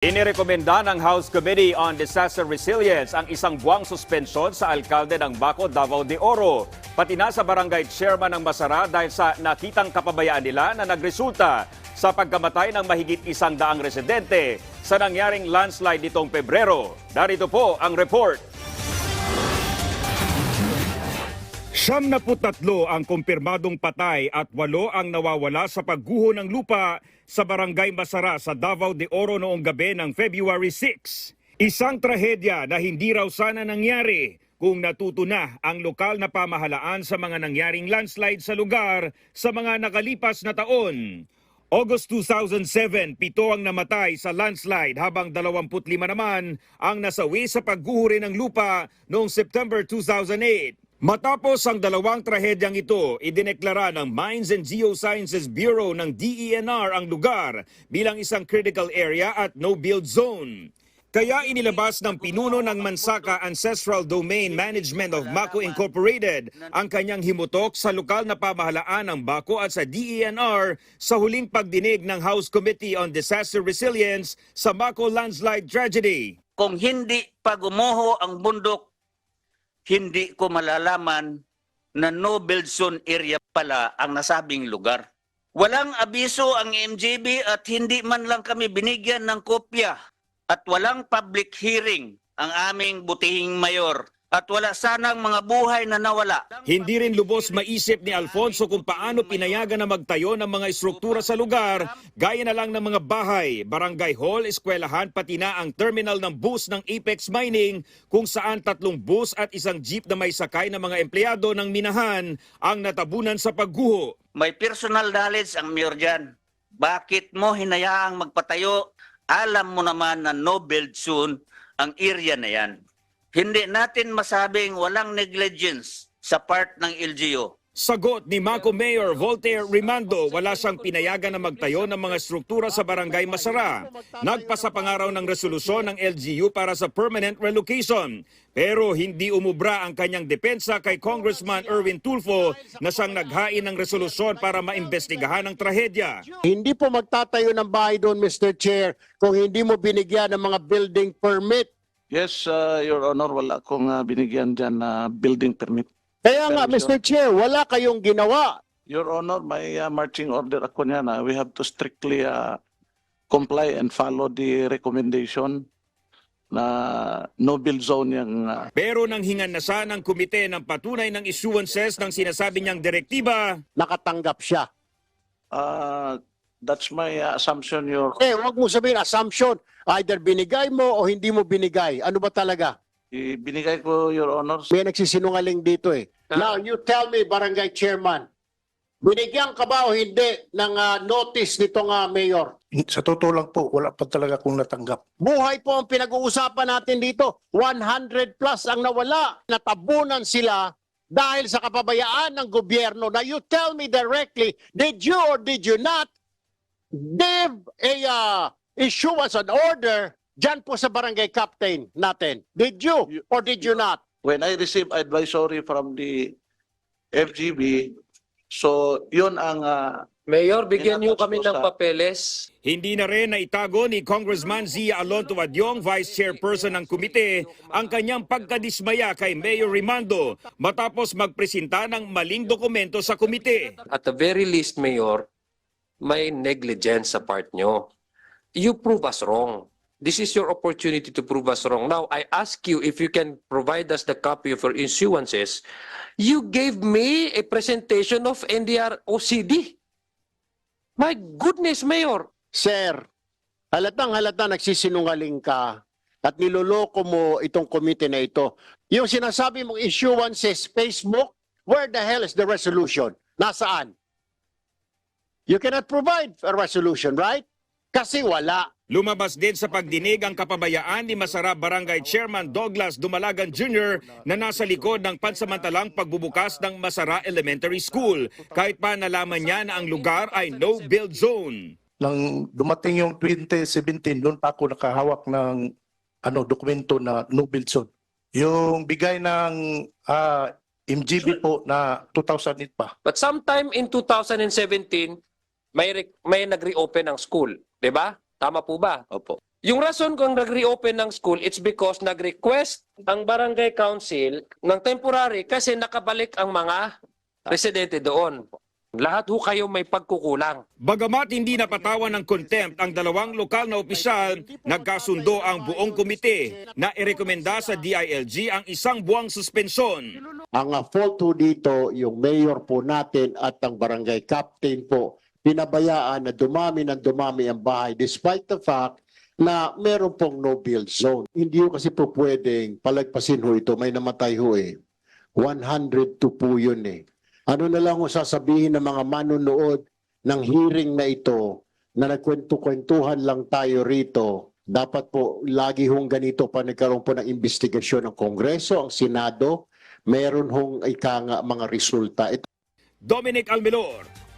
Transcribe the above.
Inirekomenda ng House Committee on Disaster Resilience ang isang buwang suspensyon sa alkalde ng Baco, Davao de Oro, pati na sa barangay chairman ng Masara dahil sa nakitang kapabayaan nila na nagresulta sa pagkamatay ng mahigit isang daang residente sa nangyaring landslide nitong Pebrero. Darito po ang report. Siyam na tatlo ang kumpirmadong patay at walo ang nawawala sa pagguho ng lupa sa barangay Masara sa Davao de Oro noong gabi ng February 6. Isang trahedya na hindi raw sana nangyari kung natuto na ang lokal na pamahalaan sa mga nangyaring landslide sa lugar sa mga nakalipas na taon. August 2007, pito ang namatay sa landslide habang 25 naman ang nasawi sa pagguho rin ng lupa noong September 2008. Matapos ang dalawang trahedyang ito, idineklara ng Mines and Geosciences Bureau ng DENR ang lugar bilang isang critical area at no-build zone. Kaya inilabas ng pinuno ng Mansaka Ancestral Domain Management of Mako Incorporated ang kanyang himutok sa lokal na pamahalaan ng Bako at sa DENR sa huling pagdinig ng House Committee on Disaster Resilience sa Mako landslide tragedy. Kung hindi pa gumuho ang bundok, hindi ko malalaman na no build zone area pala ang nasabing lugar. Walang abiso ang MJB at hindi man lang kami binigyan ng kopya at walang public hearing ang aming butihing mayor at wala sanang mga buhay na nawala. Hindi rin lubos maisip ni Alfonso kung paano pinayagan na magtayo ng mga istruktura sa lugar, gaya na lang ng mga bahay, barangay hall, eskwelahan, pati na ang terminal ng bus ng Apex Mining kung saan tatlong bus at isang jeep na may sakay ng mga empleyado ng minahan ang natabunan sa pagguho. May personal knowledge ang mayor dyan. Bakit mo hinayaang magpatayo? Alam mo naman na no build soon ang area na yan. Hindi natin masabing walang negligence sa part ng LGU. Sagot ni Mako Mayor Voltaire Rimando, wala siyang pinayagan na magtayo ng mga struktura sa barangay Masara. Nagpasa pangaraw ng resolusyon ng LGU para sa permanent relocation. Pero hindi umubra ang kanyang depensa kay Congressman Erwin Tulfo na siyang naghain ng resolusyon para maimbestigahan ang trahedya. Hindi po magtatayo ng bahay doon, Mr. Chair, kung hindi mo binigyan ng mga building permit. Yes, uh, Your Honor, wala akong uh, binigyan dyan na building permit. Kaya nga. Mr. Chair, wala kayong ginawa. Your Honor, may uh, marching order ako niya na we have to strictly uh, comply and follow the recommendation na no build zone yung uh, Pero nang hingan na siya ng komite ng patunay ng issuances ng sinasabi niyang direktiba, Nakatanggap siya. uh, that's my uh, assumption, Your Eh, wag mo sabihin assumption. Either binigay mo o hindi mo binigay. Ano ba talaga? Binigay ko, Your Honor, May nagsisinungaling dito eh. Now, you tell me, barangay chairman, binigyan ka ba o hindi ng ah, notice nitong ah, mayor? Sa totoo lang po, wala pa talaga akong natanggap. Buhay po ang pinag-uusapan natin dito. 100 plus ang nawala. Natabunan sila dahil sa kapabayaan ng gobyerno. Now you tell me directly, did you or did you not give a uh, issuance an order dyan po sa barangay captain natin? Did you You- or did you not? when I received advisory from the FGB, so yun ang uh, Mayor, bigyan niyo kami ng papeles. Hindi na rin naitago ni Congressman Zia Alonto Adyong, Vice Chairperson ng komite, ang kanyang pagkadismaya kay Mayor Rimando matapos magpresenta ng maling dokumento sa komite. At the very least, Mayor, may negligence sa part nyo. You prove us wrong. This is your opportunity to prove us wrong. Now, I ask you if you can provide us the copy of your issuances. You gave me a presentation of NDR OCD. My goodness, Mayor. Sir, halatang halata nagsisinungaling ka at niloloko mo itong komite na ito. Yung sinasabi mong issuances Facebook, where the hell is the resolution? Nasaan? You cannot provide a resolution, right? Kasi wala. Lumabas din sa pagdinig ang kapabayaan ni Masarap Barangay Chairman Douglas Dumalagan Jr. na nasa likod ng pansamantalang pagbubukas ng Masara Elementary School kahit pa nalaman niya na ang lugar ay no-build zone. Nang dumating yung 2017, doon pa ako nakahawak ng ano dokumento na no build zone. Yung bigay ng ah, MGB po na 2008 pa. But sometime in 2017, may, re- may nag-reopen ang school. 'di ba? Tama po ba? opo. Yung rason kung nag-reopen ng school, it's because nag-request ang barangay council ng temporary kasi nakabalik ang mga residente doon. Lahat ho kayo may pagkukulang. Bagamat hindi napatawan ng contempt ang dalawang lokal na opisyal, nagkasundo ang buong komite na irekomenda sa DILG ang isang buwang suspensyon. Ang fault ho dito, yung mayor po natin at ang barangay captain po, pinabayaan na dumami ng dumami ang bahay despite the fact na meron pong no build zone. Hindi ho kasi po pwedeng palagpasin ho ito. May namatay ho eh. 102 po yun eh. Ano na lang ho sasabihin ng mga manonood ng hearing na ito na nagkwento-kwentuhan lang tayo rito. Dapat po lagi hong ganito pa nagkaroon po ng investigasyon ng Kongreso, ang Senado, meron hong ika nga mga resulta. Ito Dominic Almelor